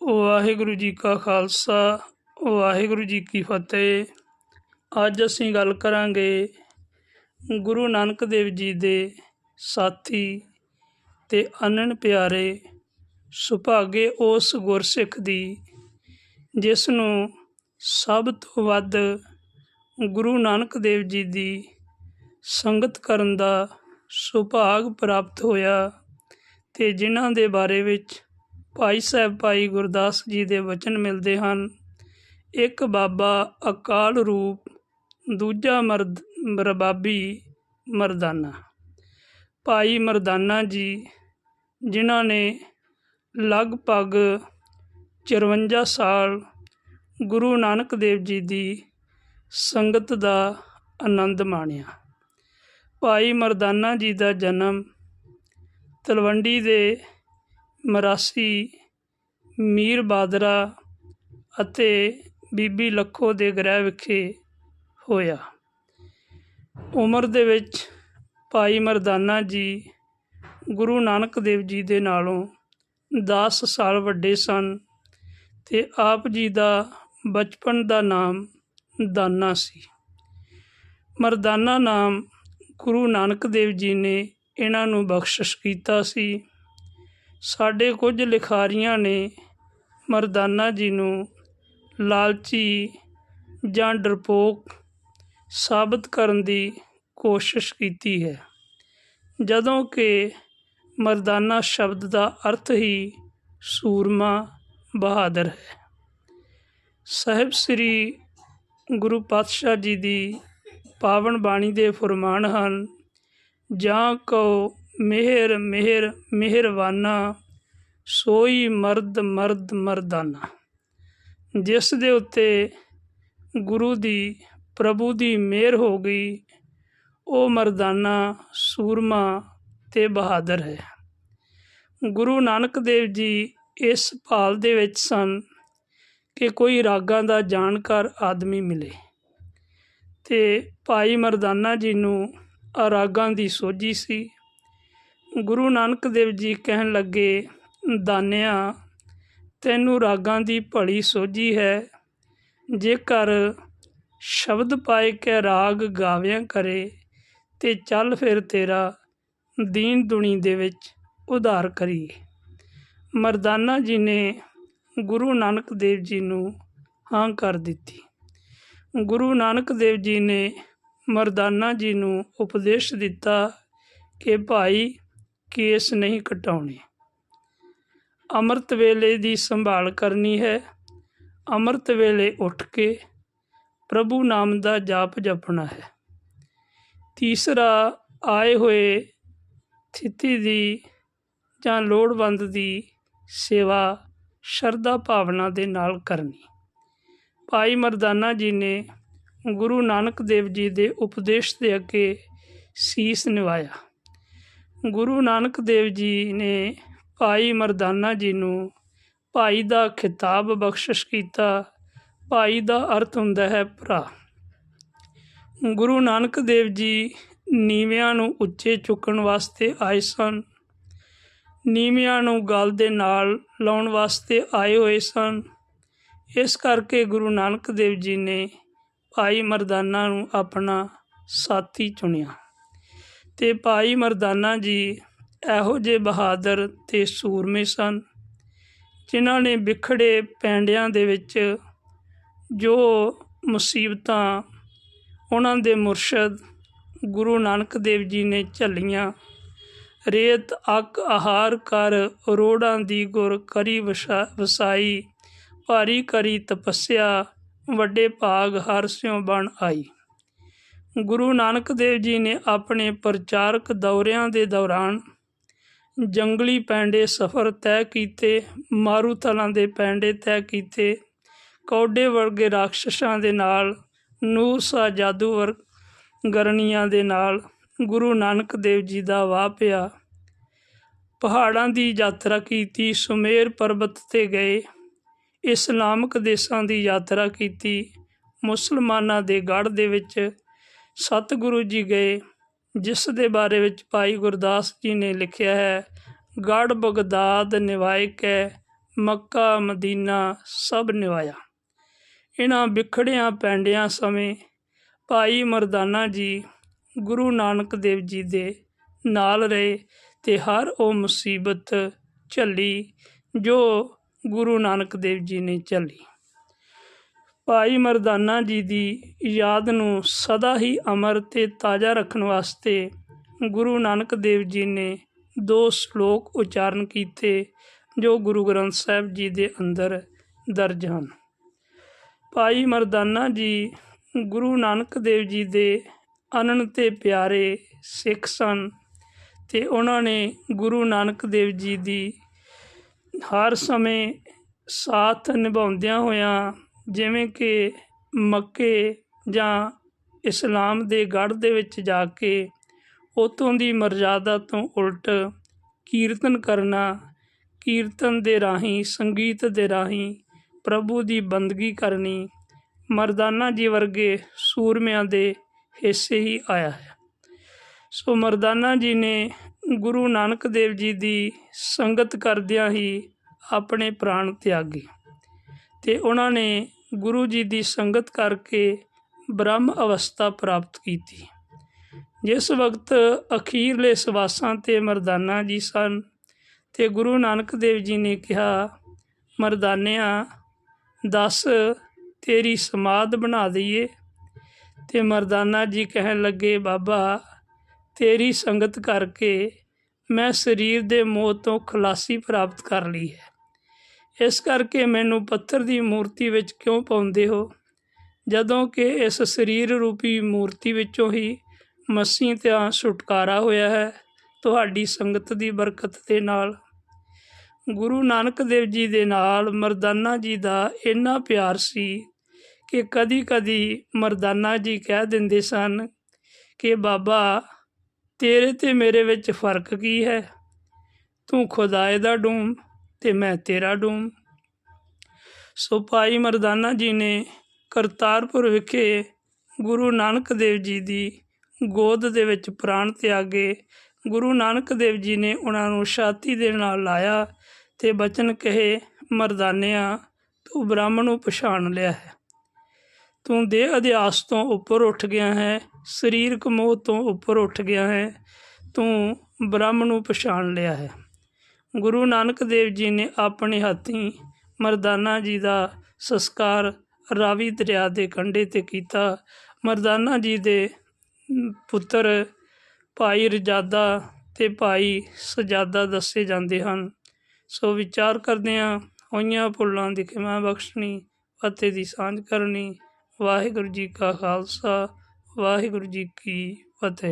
ਵਾਹਿਗੁਰੂ ਜੀ ਕਾ ਖਾਲਸਾ, ਵਾਹਿਗੁਰੂ ਜੀ ਕੀ ਫਤਿਹ। ਅੱਜ ਅਸੀਂ ਗੱਲ ਕਰਾਂਗੇ ਗੁਰੂ ਨਾਨਕ ਦੇਵ ਜੀ ਦੇ ਸਾਥੀ ਤੇ ਅਨਨ ਪਿਆਰੇ, ਸੁਭਾਗੇ ਉਸ ਗੁਰਸਿੱਖ ਦੀ, ਜਿਸ ਨੂੰ ਸਭ ਤੋਂ ਵੱਧ ਗੁਰੂ ਨਾਨਕ ਦੇਵ ਜੀ ਦੀ ਸੰਗਤ ਕਰਨ ਦਾ ਸੁਭਾਗ ਪ੍ਰਾਪਤ ਹੋਇਆ ਤੇ ਜਿਨ੍ਹਾਂ ਦੇ ਬਾਰੇ ਵਿੱਚ ਭਾਈ ਸਾਹਿਬ, ਭਾਈ ਗੁਰਦਾਸ ਜੀ ਦੇ ਵਚਨ ਮਿਲਦੇ ਹਨ। ਇੱਕ ਬਾਬਾ ਅਕਾਲ ਰੂਪ, ਦੂਜਾ ਮਰਦ, ਰਬਾਬੀ ਮਰਦਾਨਾ। ਭਾਈ ਮਰਦਾਨਾ ਜੀ, ਜਿਨ੍ਹਾਂ ਨੇ ਲਗਭਗ 54 ਸਾਲ ਗੁਰੂ ਨਾਨਕ ਦੇਵ ਜੀ ਦੀ ਸੰਗਤ ਦਾ ਆਨੰਦ ਮਾਣਿਆ। ਭਾਈ ਮਰਦਾਨਾ ਜੀ ਦਾ ਜਨਮ ਤਲਵੰਡੀ ਦੇ ਮਰਾਸੀ, ਮੀਰ ਬਾਦਰਾ ਅਤੇ ਬੀਬੀ ਲੱਖੋ ਦੇ ਗ੍ਰਹਿ ਵਿਖੇ ਹੋਇਆ। ਉਮਰ ਦੇ ਵਿੱਚ ਭਾਈ ਮਰਦਾਨਾ ਜੀ ਗੁਰੂ ਨਾਨਕ ਦੇਵ ਜੀ ਦੇ ਨਾਲੋਂ 10 ਸਾਲ ਵੱਡੇ ਸਨ ਤੇ ਆਪ ਜੀ ਦਾ ਬਚਪਨ ਦਾ ਨਾਮ ਦਾਨਾ ਸੀ। ਮਰਦਾਨਾ ਨਾਮ ਗੁਰੂ ਨਾਨਕ ਦੇਵ ਜੀ ਨੇ ਇਹਨਾਂ ਨੂੰ ਬਖਸ਼ਿਸ਼ ਕੀਤਾ ਸੀ ਸਾਡੇ ਕੁਝ ਲਿਖਾਰੀਆਂ ਨੇ ਮਰਦਾਨਾ ਜੀ ਨੂੰ ਲਾਲਚੀ ਜਾਂ ਡਰਪੋਕ ਸਾਬਤ ਕਰਨ ਦੀ ਕੋਸ਼ਿਸ਼ ਕੀਤੀ ਹੈ। ਜਦੋਂ ਕਿ ਮਰਦਾਨਾ ਸ਼ਬਦ ਦਾ ਅਰਥ ਹੀ ਸੂਰਮਾ ਬਹਾਦਰ ਹੈ। ਸਾਹਿਬ ਸ੍ਰੀ ਗੁਰੂ ਪਾਤਸ਼ਾਹ ਜੀ ਦੀ ਪਾਵਨ ਬਾਣੀ ਦੇ ਫਰਮਾਨ ਹਨ, ਜਾਂ ਕੋ ਮਿਹਰ ਮਿਹਰ ਮਿਹਰਵਾਨਾ ਸੋਈ ਮਰਦ ਮਰਦ, ਮਰਦਾਨਾ। ਜਿਸ ਦੇ ਉੱਤੇ ਗੁਰੂ ਦੀ, ਪ੍ਰਭੂ ਦੀ ਮਿਹਰ ਹੋ ਗਈ, ਉਹ ਮਰਦਾਨਾ ਸੂਰਮਾ ਤੇ ਬਹਾਦਰ ਹੈ। ਗੁਰੂ ਨਾਨਕ ਦੇਵ ਜੀ ਇਸ ਭਾਲ ਦੇ ਵਿੱਚ ਸਨ ਕਿ ਕੋਈ ਰਾਗਾਂ ਦਾ ਜਾਣਕਾਰ ਆਦਮੀ ਮਿਲੇ ਤੇ ਭਾਈ ਮਰਦਾਨਾ ਜੀ ਨੂੰ ਰਾਗਾਂ ਦੀ ਸੋਝੀ ਸੀ। ਗੁਰੂ ਨਾਨਕ ਦੇਵ ਜੀ ਕਹਿਣ ਲੱਗੇ, ਦਾਨਿਆ, ਤੈਨੂੰ ਰਾਗਾਂ ਦੀ ਭਲੀ ਸੋਝੀ ਹੈ। ਜੇਕਰ ਸ਼ਬਦ ਪਾਏ ਕੇ ਰਾਗ ਗਾਵਿਆਂ ਕਰੇ ਤੇ ਚੱਲ ਫਿਰ ਤੇਰਾ ਦੀਨ ਦੁਨੀ ਦੇ ਵਿੱਚ ਉਧਾਰ ਕਰੀਏ ਮਰਦਾਨਾ ਜੀ ਨੇ ਗੁਰੂ ਨਾਨਕ ਦੇਵ ਜੀ ਨੂੰ ਹਾਂ ਕਰ ਦਿੱਤੀ। ਗੁਰੂ ਨਾਨਕ ਦੇਵ ਜੀ ਨੇ ਮਰਦਾਨਾ ਜੀ ਨੂੰ ਉਪਦੇਸ਼ ਦਿੱਤਾ ਕਿ ਭਾਈ ਕੇਸ ਨਹੀਂ ਕਟਾਉਣੇ। ਅੰਮ੍ਰਿਤ ਵੇਲੇ ਦੀ ਸੰਭਾਲ ਕਰਨੀ ਹੈ। ਅੰਮ੍ਰਿਤ ਵੇਲੇ ਉੱਠ ਕੇ ਪ੍ਰਭੂ ਨਾਮ ਦਾ ਜਾਪ ਜਪਣਾ ਹੈ। ਤੀਸਰਾ ਆਏ ਹੋਏ ਥਿਤੀ ਦੀ ਜਾਂ ਲੋੜਵੰਦ ਦੀ ਸੇਵਾ ਸ਼ਰਧਾ ਭਾਵਨਾ ਦੇ ਨਾਲ ਕਰਨੀ। ਭਾਈ ਮਰਦਾਨਾ ਜੀ ਨੇ ਗੁਰੂ ਨਾਨਕ ਦੇਵ ਜੀ ਦੇ ਉਪਦੇਸ਼ ਦੇ ਅੱਗੇ ਸੀਸ ਨਿਵਾਇਆ। ਗੁਰੂ ਨਾਨਕ ਦੇਵ ਜੀ ਨੇ ਭਾਈ ਮਰਦਾਨਾ ਜੀ ਨੂੰ ਭਾਈ ਦਾ ਖਿਤਾਬ ਬਖਸ਼ਿਸ਼ ਕੀਤਾ। ਭਾਈ ਦਾ ਅਰਥ ਹੁੰਦਾ ਹੈ ਭਰਾ। ਗੁਰੂ ਨਾਨਕ ਦੇਵ ਜੀ ਨੀਵਿਆਂ ਨੂੰ ਉੱਚੇ ਚੁੱਕਣ ਵਾਸਤੇ ਆਏ ਸਨ। ਨੀਵਿਆਂ ਨੂੰ ਗਲ ਦੇ ਨਾਲ ਲਾਉਣ ਵਾਸਤੇ ਆਏ ਹੋਏ ਸਨ। ਇਸ ਕਰਕੇ ਗੁਰੂ ਨਾਨਕ ਦੇਵ ਜੀ ਨੇ ਭਾਈ ਮਰਦਾਨਾ ਨੂੰ ਆਪਣਾ ਸਾਥੀ ਚੁਣਿਆ। ਤੇ ਭਾਈ ਮਰਦਾਨਾ ਜੀ ਇਹੋ ਜਿਹੇ ਬਹਾਦਰ ਤੇ ਸੂਰਮੇ ਸਨ, ਜਿਨ੍ਹਾਂ ਨੇ ਵਿਖੜੇ ਪੈਂਡਿਆਂ ਦੇ ਵਿੱਚ ਜੋ ਮੁਸੀਬਤਾਂ ਉਹਨਾਂ ਦੇ ਮੁਰਸ਼ਦ ਗੁਰੂ ਨਾਨਕ ਦੇਵ ਜੀ ਨੇ ਝੱਲੀਆਂ। ਰੇਤ, ਅੱਕ, ਆਹਾਰ ਕਰ ਰੋੜਾਂ ਦੀ ਗੁਰ ਕਰੀ ਵਸਾਈ, ਭਾਰੀ ਕਰੀ ਤਪੱਸਿਆ, ਵੱਡੇ ਭਾਗ ਹਰ ਸਿਉ ਬਣ ਆਈ। ਗੁਰੂ ਨਾਨਕ ਦੇਵ ਜੀ ਨੇ ਆਪਣੇ ਪ੍ਰਚਾਰਕ ਦੌਰਿਆਂ ਦੇ ਦੌਰਾਨ ਜੰਗਲੀ ਪੈਂਡੇ ਸਫ਼ਰ ਤੈਅ ਕੀਤੇ, ਮਾਰੂਥਲਾਂ ਦੇ ਪੈਂਡੇ ਤੈਅ ਕੀਤੇ, ਕੌਡੇ ਵਰਗੇ ਰਾਖਸ਼ਾਂ ਦੇ ਨਾਲ, ਨੂਰ ਸਾ ਜਾਦੂਵਰ ਗਰਨੀਆਂ ਦੇ ਨਾਲ ਗੁਰੂ ਨਾਨਕ ਦੇਵ ਜੀ ਦਾ ਵਾਹ ਪਿਆ। ਪਹਾੜਾਂ ਦੀ ਯਾਤਰਾ ਕੀਤੀ, ਸੁਮੇਰ ਪਰਬਤ ਤੇ ਗਏ। ਇਸਲਾਮਿਕ ਦੇਸ਼ਾਂ ਦੀ ਯਾਤਰਾ ਕੀਤੀ। ਮੁਸਲਮਾਨਾਂ ਦੇ ਗੜ ਦੇ ਵਿੱਚ ਸਤਿਗੁਰੂ ਜੀ ਗਏ, ਜਿਸ ਦੇ ਬਾਰੇ ਵਿੱਚ ਭਾਈ ਗੁਰਦਾਸ ਜੀ ਨੇ ਲਿਖਿਆ ਹੈ ਗੜ ਬਗਦਾਦ ਨਿਵਾਇ ਕੈ, ਮੱਕਾ ਮਦੀਨਾ ਸਭ ਨਿਵਾਇਆ। ਇਹਨਾਂ ਵਿਖੜਿਆਂ ਪੈਂਡਿਆਂ ਸਮੇਂ ਭਾਈ ਮਰਦਾਨਾ ਜੀ ਗੁਰੂ ਨਾਨਕ ਦੇਵ ਜੀ ਦੇ ਨਾਲ ਰਹੇ ਤੇ ਹਰ ਉਹ ਮੁਸੀਬਤ ਝੱਲੀ ਜੋ ਗੁਰੂ ਨਾਨਕ ਦੇਵ ਜੀ ਨੇ ਝੱਲੀ। ਭਾਈ ਮਰਦਾਨਾ ਜੀ ਦੀ ਯਾਦ ਨੂੰ ਸਦਾ ਹੀ ਅਮਰ ਤੇ ਤਾਜ਼ਾ ਰੱਖਣ ਵਾਸਤੇ ਗੁਰੂ ਨਾਨਕ ਦੇਵ ਜੀ ਨੇ ਦੋ ਸ਼ਲੋਕ ਉਚਾਰਨ ਕੀਤੇ, ਜੋ ਗੁਰੂ ਗ੍ਰੰਥ ਸਾਹਿਬ ਜੀ ਦੇ ਅੰਦਰ ਦਰਜ ਹਨ। ਭਾਈ ਮਰਦਾਨਾ ਜੀ, ਗੁਰੂ ਨਾਨਕ ਦੇਵ ਜੀ ਦੇ ਅਨੰਤ ਤੇ ਪਿਆਰੇ ਸਿੱਖ ਸਨ ਤੇ ਉਹਨਾਂ ਨੇ ਗੁਰੂ ਨਾਨਕ ਦੇਵ ਜੀ ਦੀ ਹਰ ਸਮੇਂ ਸਾਥ ਨਿਭਾਉਂਦਿਆਂ ਹੋਇਆਂ ਜਿਵੇਂ ਕਿ ਮੱਕੇ ਜਾਂ ਇਸਲਾਮ ਦੇ ਗੜ੍ਹ ਦੇ ਵਿੱਚ ਜਾ ਕੇ ਉੱਥੋਂ ਦੀ ਮਰਜ਼ਾਦਾ ਤੋਂ ਉਲਟ ਕੀਰਤਨ ਕਰਨਾ, ਕੀਰਤਨ ਦੇ ਰਾਹੀਂ, ਸੰਗੀਤ ਦੇ ਰਾਹੀਂ ਪ੍ਰਭੂ ਦੀ ਬੰਦਗੀ ਕਰਨੀ ਮਰਦਾਨਾ ਜੀ ਵਰਗੇ ਸੂਰਮਿਆਂ ਦੇ ਹਿੱਸੇ ਹੀ ਆਇਆ ਹੈ। ਸੋ ਮਰਦਾਨਾ ਜੀ ਨੇ ਗੁਰੂ ਨਾਨਕ ਦੇਵ ਜੀ ਦੀ ਸੰਗਤ ਕਰਦਿਆਂ ਹੀ ਆਪਣੇ ਪ੍ਰਾਣ ਤਿਆਗੇ। ਤੇ ਉਹਨਾਂ ਨੇ ਗੁਰੂ ਜੀ ਦੀ ਸੰਗਤ ਕਰਕੇ ਬ੍ਰਹਮ ਅਵਸਥਾ ਪ੍ਰਾਪਤ ਕੀਤੀ। ਜਿਸ ਵਕਤ ਅਖੀਰਲੇ ਸਵਾਸਾਂ ਤੇ ਮਰਦਾਨਾ ਜੀ ਸਨ ਅਤੇ ਗੁਰੂ ਨਾਨਕ ਦੇਵ ਜੀ ਨੇ ਕਿਹਾ, ਮਰਦਾਨਿਆਂ, ਦੱਸ ਤੇਰੀ ਸਮਾਧ ਬਣਾ ਦਈਏ। ਤੇ ਮਰਦਾਨਾ ਜੀ ਕਹਿਣ ਲੱਗੇ, ਬਾਬਾ, ਤੇਰੀ ਸੰਗਤ ਕਰਕੇ ਮੈਂ ਸਰੀਰ ਦੇ ਮੋਹ ਤੋਂ ਖਲਾਸੀ ਪ੍ਰਾਪਤ ਕਰ ਲਈ ਹੈ। ਇਸ ਕਰਕੇ ਮੈਨੂੰ ਪੱਥਰ ਦੀ ਮੂਰਤੀ ਵਿੱਚ ਕਿਉਂ ਪਾਉਂਦੇ ਹੋ? ਜਦੋਂ ਕਿ ਇਸ ਸਰੀਰ ਰੂਪੀ ਮੂਰਤੀ ਵਿੱਚੋਂ ਹੀ ਮਸੀਹ ਤੇ ਛੁਟਕਾਰਾ ਹੋਇਆ ਹੈ, ਤੁਹਾਡੀ ਸੰਗਤ ਦੀ ਬਰਕਤ ਦੇ ਨਾਲ। ਗੁਰੂ ਨਾਨਕ ਦੇਵ ਜੀ ਦੇ ਨਾਲ ਮਰਦਾਨਾ ਜੀ ਦਾ ਇੰਨਾ ਪਿਆਰ ਸੀ ਕਿ ਕਦੀ-ਕਦੀ ਮਰਦਾਨਾ ਜੀ ਕਹਿ ਦਿੰਦੇ ਸਨ ਕਿ, ਬਾਬਾ, ਤੇਰੇ ਤੇ ਮੇਰੇ ਵਿੱਚ ਫ਼ਰਕ ਕੀ ਹੈ? ਤੂੰ ਖੁਦਾਏ ਦਾ ਡੂਮ ਤੇ ਮੈਂ ਤੇਰਾ ਡੂਮ ਸੋ ਭਾਈ ਮਰਦਾਨਾ ਜੀ ਨੇ ਕਰਤਾਰਪੁਰ ਵਿਖੇ ਗੁਰੂ ਨਾਨਕ ਦੇਵ ਜੀ ਦੀ ਗੋਦ ਦੇ ਵਿੱਚ ਪ੍ਰਾਣ ਤਿਆਗੇ। ਗੁਰੂ ਨਾਨਕ ਦੇਵ ਜੀ ਨੇ ਉਹਨਾਂ ਨੂੰ ਛਾਤੀ ਦੇ ਨਾਲ ਲਾਇਆ ਤੇ ਬਚਨ ਕਹੇ, ਮਰਦਾਨਿਆ, ਤੂੰ ਬ੍ਰਹਮ ਨੂੰ ਪਛਾਣ ਲਿਆ ਹੈ। ਤੂੰ ਦੇਹ ਅਧਿਆਸ ਤੋਂ ਉੱਪਰ ਉੱਠ ਗਿਆ ਹੈ, ਸਰੀਰਕ ਮੋਹ ਤੋਂ ਉੱਪਰ ਉੱਠ ਗਿਆ ਹੈ, ਤੂੰ ਬ੍ਰਹਮ ਨੂੰ ਪਛਾਣ ਲਿਆ ਹੈ। ਗੁਰੂ ਨਾਨਕ ਦੇਵ ਜੀ ਨੇ ਆਪਣੇ ਹੱਥੀਂ ਮਰਦਾਨਾ ਜੀ ਦਾ ਸੰਸਕਾਰ ਰਾਵੀ ਦਰਿਆ ਦੇ ਕੰਢੇ ਤੇ ਕੀਤਾ। ਮਰਦਾਨਾ ਜੀ ਦੇ ਪੁੱਤਰ ਭਾਈ ਰਜਾਦਾ ਤੇ ਭਾਈ ਸਜਾਦਾ ਦੱਸੇ ਜਾਂਦੇ ਹਨ। ਸੋ ਵਿਚਾਰ ਕਰਦੇ ਹਾਂ, ਹੋਈਆਂ ਭੁੱਲਾਂ ਦੀ ਖਿਮਾ ਬਖਸ਼ਣੀ ਅਤੇ ਦੀ ਸਾਂਝ ਕਰਨੀ। ਵਾਹਿਗੁਰੂ ਜੀ ਕਾ ਖਾਲਸਾ, ਵਾਹਿਗੁਰੂ ਜੀ ਕੀ ਫਤਿਹ।